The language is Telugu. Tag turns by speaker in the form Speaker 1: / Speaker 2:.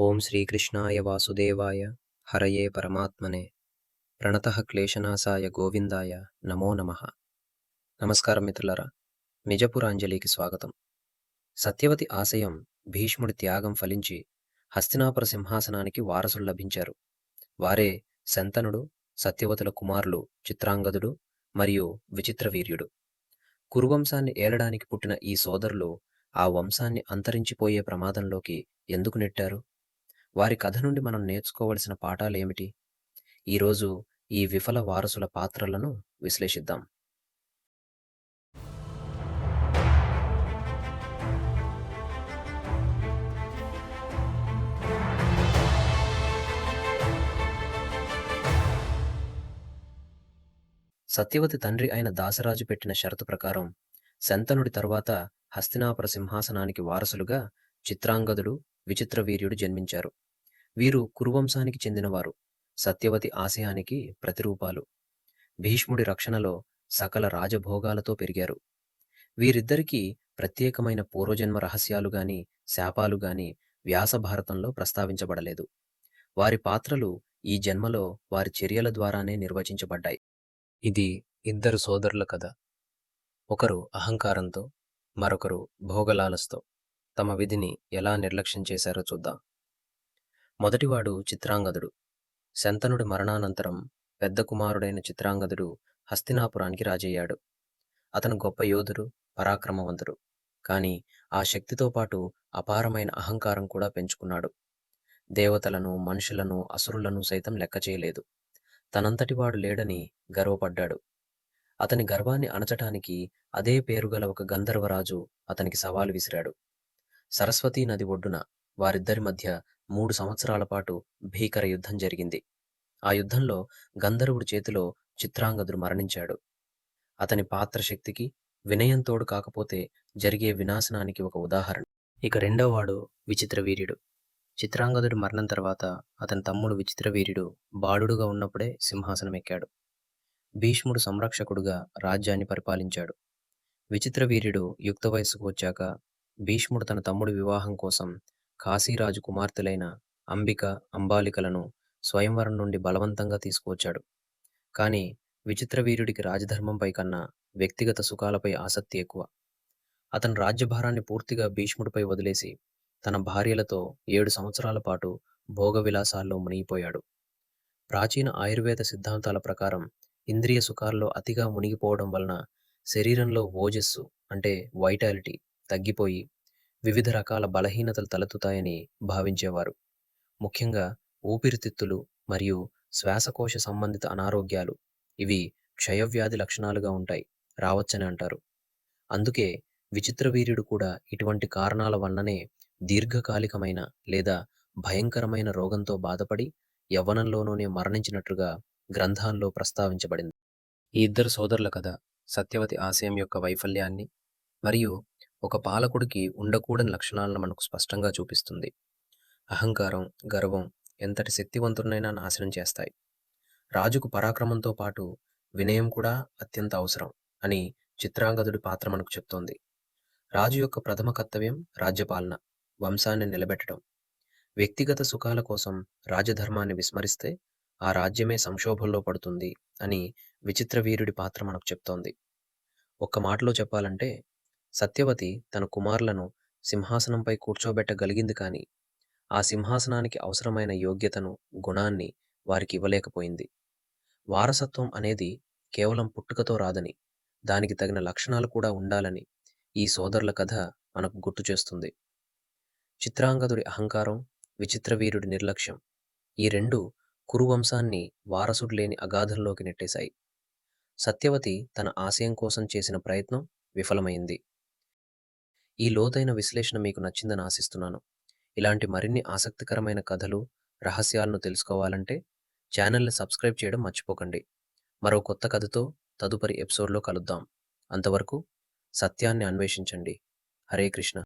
Speaker 1: ఓం శ్రీకృష్ణాయ వాసుదేవాయ హరయే పరమాత్మనే. ప్రణత క్లేశనాశాయ గోవిందాయ నమో నమ. నమస్కారం మిత్రులరా నిజపురాంజలికి స్వాగతం. సత్యవతి ఆశయం భీష్ముడి త్యాగం ఫలించి హస్తినాపుర సింహాసనానికి వారసులు లభించారు. వారే శంతనుడు సత్యవతుల కుమారులు చిత్రాంగదుడు మరియు విచిత్రవీర్యుడు. కురువంశాన్ని ఏలడానికి పుట్టిన ఈ సోదరులు ఆ వంశాన్ని అంతరించిపోయే ప్రమాదంలోకి ఎందుకు నెట్టారు? వారి కథ నుండి మనం నేర్చుకోవలసిన పాఠాలు ఏమిటి? ఈరోజు ఈ విఫల వారసుల పాత్రలను విశ్లేషిద్దాం. సత్యవతి తండ్రి అయిన దాసరాజు పెట్టిన షరతు ప్రకారం శంతనుడి తరువాత హస్తినాపుర సింహాసనానికి వారసులుగా చిత్రాంగదుడు విచిత్రవీర్యుడు జన్మించారు. వీరు కురువంశానికి చెందినవారు సత్యవతి ఆశయానికి ప్రతిరూపాలు. భీష్ముడి రక్షణలో సకల రాజభోగాలతో పెరిగారు. వీరిద్దరికీ ప్రత్యేకమైన పూర్వజన్మ రహస్యాలు గాని శాపాలు గాని వ్యాస భారతంలో ప్రస్తావించబడలేదు. వారి పాత్రలు ఈ జన్మలో వారి చర్యల ద్వారానే నిర్వచించబడ్డాయి. ఇది ఇద్దరు సోదరుల కథ. ఒకరు అహంకారంతో మరొకరు భోగలాలస్తో. తమ విధిని ఎలా నిర్లక్ష్యం చేశారో చూద్దాం. మొదటివాడు చిత్రాంగదుడు. శంతనుడి మరణానంతరం పెద్ద కుమారుడైన చిత్రాంగదుడు హస్తినాపురానికి రాజయ్యాడు. అతను గొప్ప యోధుడు పరాక్రమవంతుడు. కానీ ఆ శక్తితో పాటు అపారమైన అహంకారం కూడా పెంచుకున్నాడు. దేవతలను మనుషులను అసురులను సైతం లెక్క చేయలేదు. తనంతటివాడు లేడని గర్వపడ్డాడు. అతని గర్వాన్ని అణచటానికి అదే పేరుగల ఒక గంధర్వరాజు అతనికి సవాలు విసిరాడు. సరస్వతీ నది ఒడ్డున వారిద్దరి మధ్య మూడు సంవత్సరాల పాటు భీకర యుద్ధం జరిగింది. ఆ యుద్ధంలో గంధర్వుడి చేతిలో చిత్రాంగదుడు మరణించాడు. అతని పాత్ర శక్తికి వినయంతోడు కాకపోతే జరిగే వినాశనానికి ఒక ఉదాహరణ. ఇక రెండోవాడు విచిత్రవీర్యుడు చిత్రాంగదుడు మరణం తర్వాత అతని తమ్ముడు విచిత్రవీర్యుడు బాలుడుగా ఉన్నప్పుడే సింహాసనం ఎక్కాడు. భీష్ముడు సంరక్షకుడుగా రాజ్యాన్ని పరిపాలించాడు. విచిత్రవీర్యుడు యుక్త వయస్సుకు వచ్చాక భీష్ముడు తన తమ్ముడి వివాహం కోసం కాశీరాజు కుమార్తెలైన అంబిక అంబాలికలను స్వయంవరం నుండి బలవంతంగా తీసుకువచ్చాడు. కానీ విచిత్రవీరుడికి రాజధర్మంపై కన్నా వ్యక్తిగత సుఖాలపై ఆసక్తి ఎక్కువ. అతను రాజ్యభారాన్ని పూర్తిగా భీష్ముడిపై వదిలేసి తన భార్యలతో ఏడు సంవత్సరాల పాటు భోగ విలాసాల్లో మునిగిపోయాడు. ప్రాచీన ఆయుర్వేద సిద్ధాంతాల ప్రకారం ఇంద్రియ సుఖాల్లో అతిగా మునిగిపోవడం వలన శరీరంలో ఓజస్సు అంటే వైటాలిటీ తగ్గిపోయి వివిధ రకాల బలహీనతలు తలెత్తుతాయని భావించేవారు. ముఖ్యంగా ఊపిరితిత్తులు మరియు శ్వాసకోశ సంబంధిత అనారోగ్యాలు ఇవి క్షయవ్యాధి లక్షణాలుగా ఉంటాయి రావచ్చని అంటారు. అందుకే విచిత్రవీర్యుడు కూడా ఇటువంటి కారణాల వల్లనే దీర్ఘకాలికమైన లేదా భయంకరమైన రోగంతో బాధపడి యవ్వనంలోనూనే మరణించినట్లుగా గ్రంథాల్లో ప్రస్తావించబడింది. ఈ ఇద్దరు సోదరుల కథ సత్యవతి ఆశయం యొక్క వైఫల్యాన్ని మరియు ఒక పాలకుడికి ఉండకూడని లక్షణాలను మనకు స్పష్టంగా చూపిస్తుంది. అహంకారం గర్వం ఎంతటి శక్తివంతుడినైనా నాశనం చేస్తాయి. రాజుకు పరాక్రమంతో పాటు వినయం కూడా అత్యంత అవసరం అని చిత్రాంగదుడి పాత్ర మనకు చెప్తోంది. రాజు యొక్క ప్రథమ కర్తవ్యం రాజ్యపాలన వంశాన్ని నిలబెట్టడం. వ్యక్తిగత సుఖాల కోసం రాజధర్మాన్ని విస్మరిస్తే ఆ రాజ్యమే సంక్షోభంలో పడుతుంది అని విచిత్ర వీరుడి పాత్ర మనకు చెప్తోంది. ఒక్క మాటలో చెప్పాలంటే సత్యవతి తన కుమారులను సింహాసనంపై కూర్చోబెట్టగలిగింది కానీ ఆ సింహాసనానికి అవసరమైన యోగ్యతను గుణాన్ని వారికి ఇవ్వలేకపోయింది. వారసత్వం అనేది కేవలం పుట్టుకతో రాదని దానికి తగిన లక్షణాలు కూడా ఉండాలని ఈ సోదరుల కథ మనకు గుర్తు చేస్తుంది. చిత్రాంగదుడి అహంకారం విచిత్రవీరుడి నిర్లక్ష్యం ఈ రెండు కురువంశాన్ని వారసుడు లేని అగాధంలోకి నెట్టేశాయి. సత్యవతి తన ఆశయం కోసం చేసిన ప్రయత్నం విఫలమైంది. ఈ లోతైన విశ్లేషణ మీకు నచ్చిందని ఆశిస్తున్నాను. ఇలాంటి మరిన్ని ఆసక్తికరమైన కథలు రహస్యాలను తెలుసుకోవాలంటే ఛానల్ని సబ్స్క్రైబ్ చేయడం మర్చిపోకండి. మరో కొత్త కథతో తదుపరి ఎపిసోడ్లో కలుద్దాం. అంతవరకు సత్యాన్ని అన్వేషించండి. హరే కృష్ణ.